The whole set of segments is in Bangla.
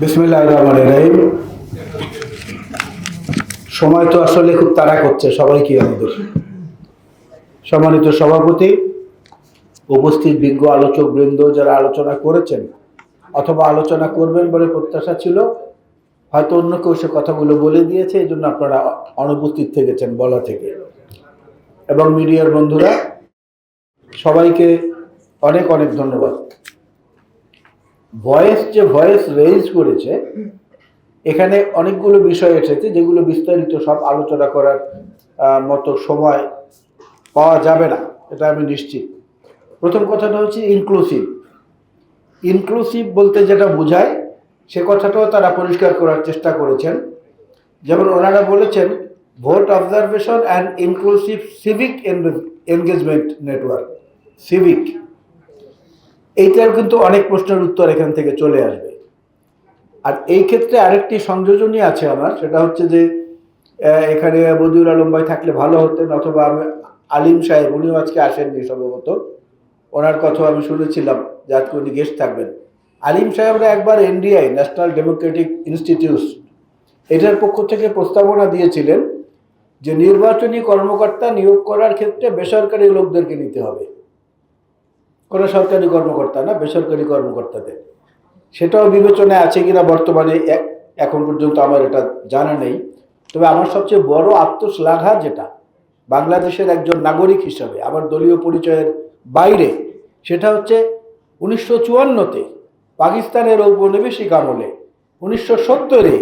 বিসমিল্লাহ রহমান রহিম। সময় তো আসলে খুব তাড়া করছে সবাইকে আমাদের সম্মানিত সভাপতি, উপস্থিত বিজ্ঞ আলোচক বৃন্দ যারা আলোচনা করেছেন অথবা আলোচনা করবেন বলে প্রত্যাশা ছিল, হয়তো অন্য কেউ সে কথাগুলো বলে দিয়েছে, এই জন্য আপনারা অনুপস্থিত থেকেছেন বলা থেকে। এবং মিডিয়ার বন্ধুরা, সবাইকে অনেক অনেক ধন্যবাদ। ভয়েস যে ভয়েস রেজ করেছে এখানে অনেকগুলো বিষয় এসেছে যেগুলো বিস্তারিত সব আলোচনা করার মতো সময় পাওয়া যাবে না এটা আমি নিশ্চিত। প্রথম কথাটা হচ্ছে ইনক্লুসিভ ইনক্লুসিভ বলতে যেটা বোঝায় সে কথাটাও তারা পরিষ্কার করার চেষ্টা করেছেন। যেমন ওনারা বলেছেন vote observation and inclusive civic engagement network civic এইটার কিন্তু অনেক প্রশ্নের উত্তর এখান থেকে চলে আসবে। আর এই ক্ষেত্রে আরেকটি সংযোজনই আছে আমার, সেটা হচ্ছে যে এখানে বদিউল আলম ভাই থাকলে ভালো হতেন, অথবা আমি আলিম সাহেব, উনিও আজকে আসেননি সম্ভবত। ওনার কথা আমি শুনেছিলাম যে আজকে উনি গেস্ট থাকবেন। আলিম সাহেবরা একবার এনডিআই ন্যাশনাল ডেমোক্রেটিক ইনস্টিটিউট এটার পক্ষ থেকে প্রস্তাবনা দিয়েছিলেন যে, নির্বাচনী কর্মকর্তা নিয়োগ করার ক্ষেত্রে বেসরকারি লোকদেরকে নিতে হবে। কোনো সরকারি কর্মকর্তা না, বেসরকারি কর্মকর্তাদের। সেটাও বিবেচনায় আছে কিনা বর্তমানে এখন পর্যন্ত আমার এটা জানা নেই। তবে আমার সবচেয়ে বড় আত্মশ্লাঘা যেটা, বাংলাদেশের একজন নাগরিক হিসাবে, আমার দলীয় পরিচয়ের বাইরে, সেটা হচ্ছে উনিশশো চুয়ান্নতে পাকিস্তানের ঔপনিবেশিক আমলে, উনিশশো সত্তরে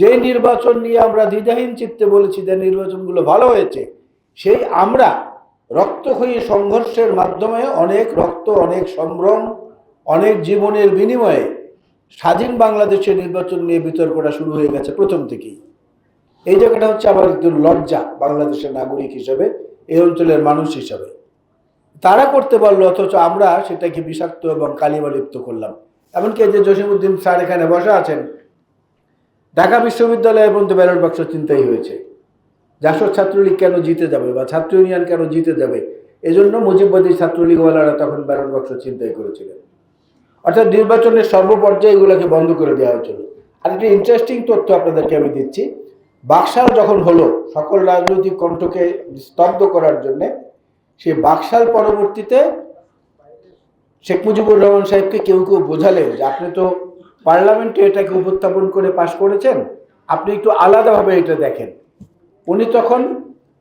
যে নির্বাচন নিয়ে আমরা দ্বিধাহীন চিত্তে বলেছি যে নির্বাচনগুলো ভালো হয়েছে, সেই আমরা রক্তক্ষয়ী সংঘর্ষের মাধ্যমে অনেক রক্ত, অনেক সম্ভ্রম, অনেক জীবনের বিনিময়ে স্বাধীন বাংলাদেশের নির্বাচন নিয়ে বিতর্কটা শুরু হয়ে গেছে প্রথম থেকেই। এই জায়গাটা হচ্ছে আমার একটু লজ্জা বাংলাদেশের নাগরিক হিসেবে, এই অঞ্চলের মানুষ হিসাবে। তারা করতে পারল, অথচ আমরা সেটাকে বিষাক্ত এবং কালিমালিপ্ত করলাম। এমনকি যে জসিমুদ্দিন স্যার এখানে বসা আছেন, ঢাকা বিশ্ববিদ্যালয়ে পর্যন্ত ব্যালট বাক্স চিন্তাই হয়েছে। জাসদ ছাত্রলীগ কেন জিতে যাবে বা ছাত্র ইউনিয়ন কেন জিতে যাবে? এজন্য মুজিববাদী ছাত্রলীগওয়ালারা তখন ব্যালট বাক্স চিন্তাই করেছিলেন। অর্থাৎ নির্বাচনের সর্বপর্যায়ে এগুলোকে বন্ধ করে দেওয়া হয়েছিল। আর একটা ইন্টারেস্টিং তথ্য আপনাদেরকে আমি দিচ্ছি। বাকশাল যখন হলো, সকল রাজনৈতিক কণ্ঠকে স্তব্ধ করার জন্যে সেই বাকশাল পরবর্তীতে শেখ মুজিবুর রহমান সাহেবকে কেউ কেউ বোঝালেন যে আপনি তো পার্লামেন্টে এটাকে উপস্থাপন করে পাশ করেছেন, আপনি একটু আলাদাভাবে এটা দেখেন। উনি তখন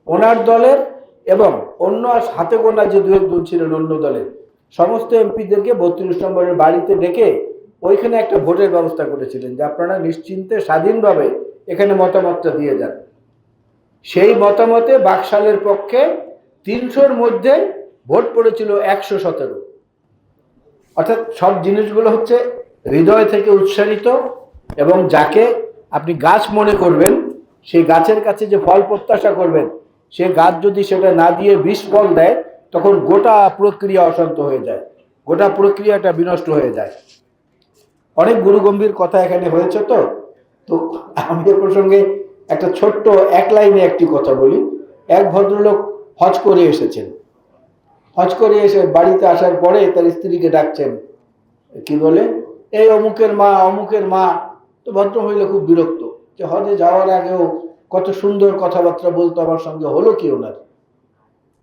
ওনার দলের এবং অন্য হাতে গোনা যে দু ছিলেন অন্য দলের, সমস্ত এমপিদেরকে বত্রিশ নম্বরের বাড়িতে ডেকে ওইখানে একটা ভোটের ব্যবস্থা করেছিলেন যে আপনারা নিশ্চিন্তে স্বাধীনভাবে এখানে মতামতটা দিয়ে যান। সেই মতামতে বাকশালের পক্ষে তিনশোর মধ্যে ভোট পড়েছিল একশো সতেরো। অর্থাৎ সব জিনিসগুলো হচ্ছে হৃদয় থেকে উৎসারিত এবং যাকে আপনি গাছ মনে করবেন সেই গাছের কাছে যে ফল প্রত্যাশা করবেন, সে গাছ যদি সেটা না দিয়ে বিষ ফল দেয়, তখন গোটা প্রক্রিয়া অশান্ত হয়ে যায়। গোটা প্রক্রিয়াটা বিনষ্ট হয়ে যায়। অনেক গুরুগম্ভীর কথা এখানে হয়েছে তো। তো আমি এ প্রসঙ্গে একটা ছোট্ট এক লাইনে একটি কথা বলি। এক ভদ্রলোক হজ করে এসেছেন। হজ করে এসে বাড়িতে আসার পরে তার স্ত্রীকে ডাকছেন। কি বলে? এই অমুকের মা অমুকের মা। তো ভদ্র হইলে খুব বিরক্ত। যে হজে যাওয়ার আগেও কত সুন্দর কথাবার্তা বলতো আমার সঙ্গে, হলো কি ওনার?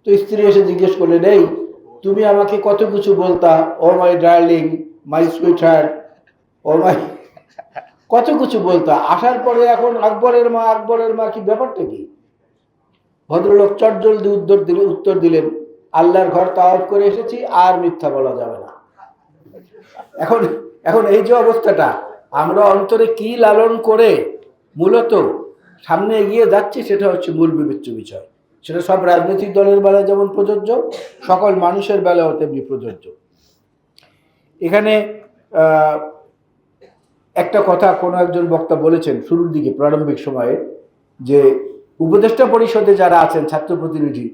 তো স্ত্রী এসে জিজ্ঞেস করলেন নেই, তুমি আমাকে কত কিছু বলতা? ও my darling, my sweetheart oh my কত কিছু বলতা? আসার পরে এখন আকবরের মা আকবরের মা কি ব্যাপারটা কি? ভদ্রলোক চটজলদি উত্তর দিলে উত্তর দিলেন, আল্লাহর ঘর তাওয়াফ করে এসেছি, আর মিথ্যা বলা যাবে না। এখন এখন এই যে অবস্থাটা, আমরা অন্তরে কি লালন করে মূলত সামনে এগিয়ে যাচ্ছি সেটা হচ্ছে মূল বিবেচ্য বিষয়। সেটা সব রাজনৈতিক দলের বেলায় যেমন প্রযোজ্য, সকল মানুষের বেলাও তেমনি প্রযোজ্য। এখানে একটা কথা কোনো একজন বক্তা বলেছেন শুরুর দিকে, প্রারম্ভিক সময়ে, যে উপদেষ্টা পরিষদে যারা আছেন, ছাত্র প্রতিনিধি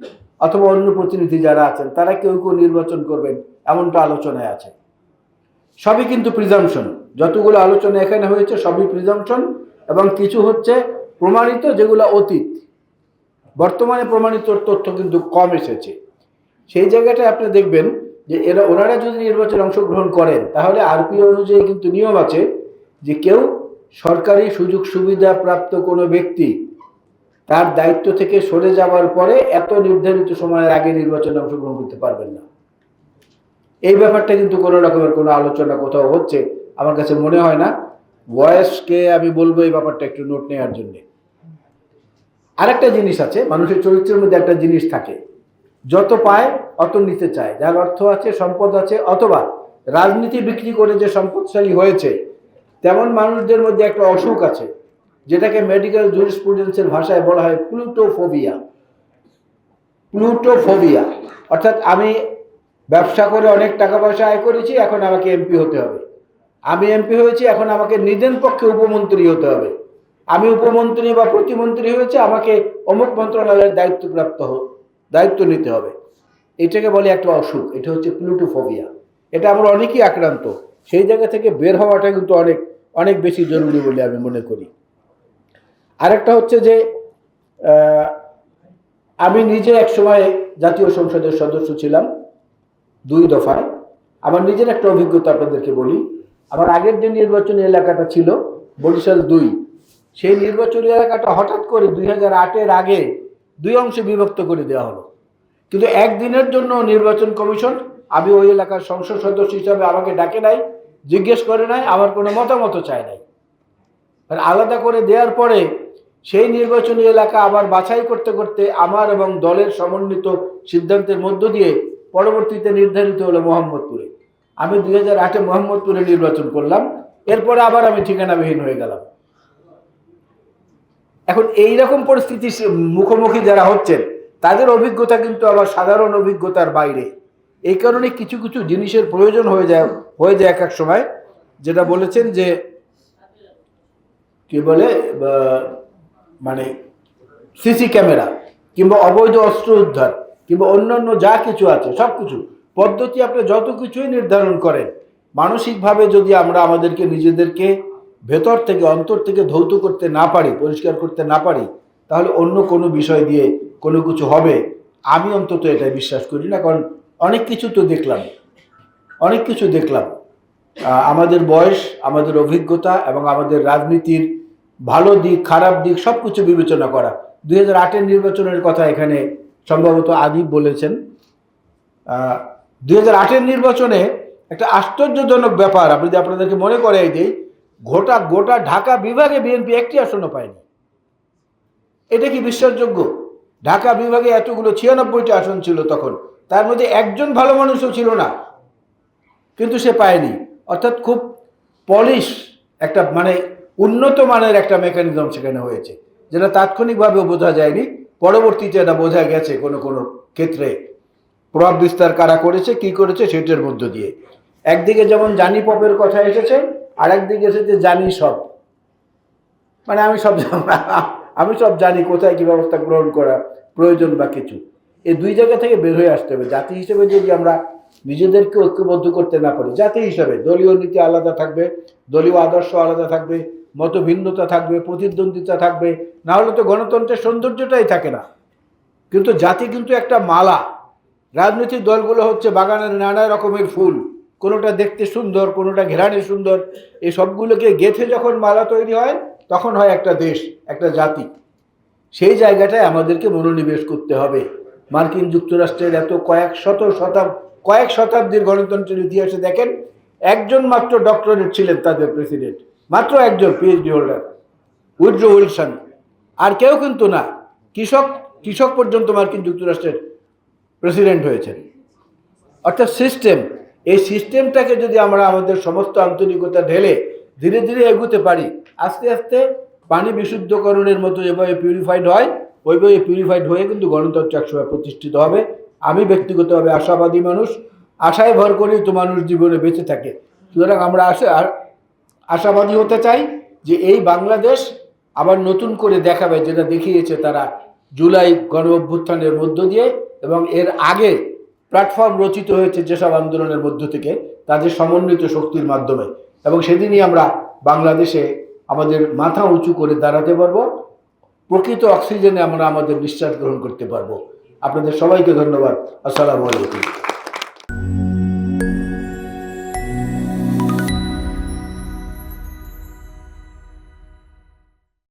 অথবা অন্য প্রতিনিধি যারা আছেন, তারা কেউ কেউ নির্বাচন করবেন এমনটা আলোচনায় আছে। সবই কিন্তু প্রিজামশন যতগুলো আলোচনা এখানে হয়েছে, সবই প্রিজামশন এবং কিছু হচ্ছে প্রমাণিত যেগুলো অতীত। বর্তমানে প্রমাণিত তথ্য কিন্তু কম এসেছে। সেই জায়গাটায় আপনি দেখবেন যে এরা, ওনারা যদি নির্বাচনে অংশগ্রহণ করেন, তাহলে আরপিও অনুযায়ী কিন্তু নিয়ম আছে যে কেউ সরকারি সুযোগ সুবিধা প্রাপ্ত কোনো ব্যক্তি তার দায়িত্ব থেকে সরে যাওয়ার পরে এত নির্ধারিত সময়ের আগে নির্বাচনে অংশগ্রহণ করতে পারবেন না। এই ব্যাপারটা কিন্তু কোনো রকমের কোনো আলোচনা কোথাও হচ্ছে, আমার কাছে মনে হয় না। বয়সকে আমি বলব এই ব্যাপারটা একটু নোট নেওয়ার জন্যে। আরেকটা জিনিস আছে, মানুষের চরিত্রের মধ্যে একটা জিনিস থাকে। যত পায় অত নিতে চায়। যার অর্থ আছে, সম্পদ আছে, অথবা রাজনীতি বিক্রি করে যে সম্পদশালী হয়েছে, তেমন মানুষদের মধ্যে একটা অসুখ আছে, যেটাকে মেডিকেল জুরিসপ্রুডেন্সের ভাষায় বলা হয় প্লুটোফোবিয়া প্লুটোফোবিয়া অর্থাৎ আমি ব্যবসা করে অনেক টাকা পয়সা আয় করেছি, এখন আমাকে এমপি হতে হবে। আমি এমপি হয়েছি, এখন আমাকে নিজের পক্ষে উপমন্ত্রী হতে হবে। আমি উপমন্ত্রী বা প্রতিমন্ত্রী হয়েছে, আমাকে অমুক মন্ত্রণালয়ের দায়িত্বপ্রাপ্ত দায়িত্ব নিতে হবে। এটাকে বলে একটা অসুখ, এটা হচ্ছে প্লুটোফোবিয়া। এটা আমরা অনেকেই আক্রান্ত, সেই জায়গা থেকে বের হওয়াটা কিন্তু অনেক অনেক বেশি জরুরি বলে আমি মনে করি। আরেকটা হচ্ছে যে আমি নিজে এক সময় জাতীয় সংসদের সদস্য ছিলাম, দুই দফায়। আমার নিজের একটা অভিজ্ঞতা আপনাদেরকে বলি। আমার আগের যে নির্বাচনী এলাকাটা ছিল, বরিশাল দুই, সেই নির্বাচনী এলাকাটা হঠাৎ করে দুই হাজার আটের আগে দুই অংশে বিভক্ত করে দেওয়া হলো। কিন্তু একদিনের জন্য নির্বাচন কমিশন, আমি ওই এলাকার সংসদ সদস্য হিসাবে আমাকে ডাকে নাই, জিজ্ঞেস করে নাই, আমার কোনো মতামত চায় নাই। আলাদা করে দেওয়ার পরে সেই নির্বাচনী এলাকা আবার বাছাই করতে করতে আমার এবং দলের সমন্বিত সিদ্ধান্তের মধ্য দিয়ে পরবর্তীতে নির্ধারিত হলো মোহাম্মদপুরে। আমি দুই হাজার আটে মোহাম্মদপুরে নির্বাচন করলাম, এরপরে আবার আমি ঠিকানাবিহীন হয়ে গেলাম। এখন এই রকম পরিস্থিতি মুখোমুখি যারা হচ্ছেন, তাদের অভিজ্ঞতা কিন্তু আবার সাধারণ অভিজ্ঞতার বাইরে। এই কারণে কিছু কিছু জিনিসের প্রয়োজন হয়ে যায় হয়ে যায় এক এক সময়, যেটা বলেছেন যে, কি বলে মানে সিসি ক্যামেরা, কিংবা অবৈধ অস্ত্র উদ্ধার, কিংবা অন্যান্য যা কিছু আছে সব কিছু পদ্ধতি আপনি যত কিছুই নির্ধারণ করেন, মানসিকভাবে যদি আমরা আমাদেরকে নিজেদেরকে ভেতর থেকে, অন্তর থেকে ধৌত করতে না পারি, পরিষ্কার করতে না পারি, তাহলে অন্য কোনো বিষয় দিয়ে কোনো কিছু হবে। আমি অন্তত এটা বিশ্বাস করি না, কারণ অনেক কিছু তো দেখলাম। অনেক কিছু দেখলাম। আমাদের বয়স, আমাদের অভিজ্ঞতা এবং আমাদের রাজনীতির ভালো দিক, খারাপ দিক সব কিছু বিবেচনা করা। দুই হাজার নির্বাচনের কথা এখানে সম্ভবত আদিব বলেছেন। দুই নির্বাচনে একটা আশ্চর্যজনক ব্যাপার, আপনি যদি আপনাদেরকে মনে করে দিই, গোটা গোটা ঢাকা বিভাগে বিএনপি একটি আসনও পায়নি। এটা কি বিশ্বাসযোগ্য? ঢাকা বিভাগে এতগুলো ছিয়ানব্বইটি আসন ছিল তখন, তার মধ্যে একজন ভালো মানুষও ছিল না, কিন্তু সে পায়নি। অর্থাৎ খুব পলিশ একটা মানে উন্নত মানের একটা মেকানিজম সেখানে হয়েছে, যেটা তাৎক্ষণিকভাবে বোঝা যায়নি, পরবর্তীতে এটা বোঝা গেছে কোনো কোনো ক্ষেত্রে। প্রভাব বিস্তার কারা করেছে, কি করেছে সেটার মধ্য দিয়ে। একদিকে যেমন জানি পপের কথা এসেছে আর একদিকে এসেছে জানি সব। মানে আমি সব আমি সব জানি কোথায় কি ব্যবস্থা গ্রহণ করা প্রয়োজন বা কিছু। এই দুই জায়গা থেকে বের হয়ে আসতে হবে। জাতি হিসেবে যদি আমরা নিজেদেরকে ঐক্যবদ্ধ করতে না পারি, জাতি হিসাবে দলীয় নীতি আলাদা থাকবে, দলীয় আদর্শ আলাদা থাকবে মত ভিন্নতা থাকবে, প্রতিদ্বন্দ্বিতা থাকবে, না হলে তো গণতন্ত্রের সৌন্দর্যটাই থাকে না। কিন্তু জাতি কিন্তু একটা মালা। রাজনৈতিক দলগুলো হচ্ছে বাগানের নানা রকমের ফুল। কোনোটা দেখতে সুন্দর, কোনোটা ঘেরানে সুন্দর। এই সবগুলোকে গেথে যখন মালা তৈরি হয়, তখন হয় একটা দেশ, একটা জাতি। সেই জায়গাটায় আমাদেরকে মনোনিবেশ করতে হবে। মার্কিন যুক্তরাষ্ট্রের এত কয়েক শত শতাব, কয়েক শতাব্দীর গণতন্ত্রের ইতিহাসে দেখেন, একজন মাত্র ডক্টরেট ছিলেন তাদের প্রেসিডেন্ট। মাত্র একজন পিএইচডি হোল্ডার উইড্রো উইলসন। আর কেউ কিন্তু না। কৃষক কৃষক পর্যন্ত মার্কিন যুক্তরাষ্ট্রের প্রেসিডেন্ট হয়েছেন। অর্থাৎ সিস্টেম, এই সিস্টেমটাকে যদি আমরা আমাদের সমস্ত আন্তরিকতা ঢেলে ধীরে ধীরে এগুতে পারি, আস্তে আস্তে পানি বিশুদ্ধকরণের মতো যেভাবে পিউরিফাইড হয়, ওইভাবে পিউরিফাইড হয়ে কিন্তু গণতন্ত্র একসময় প্রতিষ্ঠিত হবে। আমি ব্যক্তিগতভাবে আশাবাদী মানুষ, আশায় ভর করেই তো মানুষ জীবনে বেঁচে থাকে। সুতরাং আমরা আশা আর- আশাবাদী হতে চাই যে এই বাংলাদেশ আবার নতুন করে দেখাবে, যেটা দেখিয়েছে তারা জুলাই গণ অভ্যুত্থানের মধ্য দিয়ে। এবং এর আগে প্ল্যাটফর্ম রচিত হয়েছে যেসব আন্দোলনের মধ্য থেকে, তাদের সমন্বিত শক্তির মাধ্যমে। এবং সেদিনই আমরা বাংলাদেশে আমাদের মাথা উঁচু করে দাঁড়াতে পারব। প্রকৃত অক্সিজেনে আমরা আমাদের বিশ্বাস গ্রহণ করতে পারব। আপনাদের সবাইকে ধন্যবাদ। আসসালামু আলাইকুম।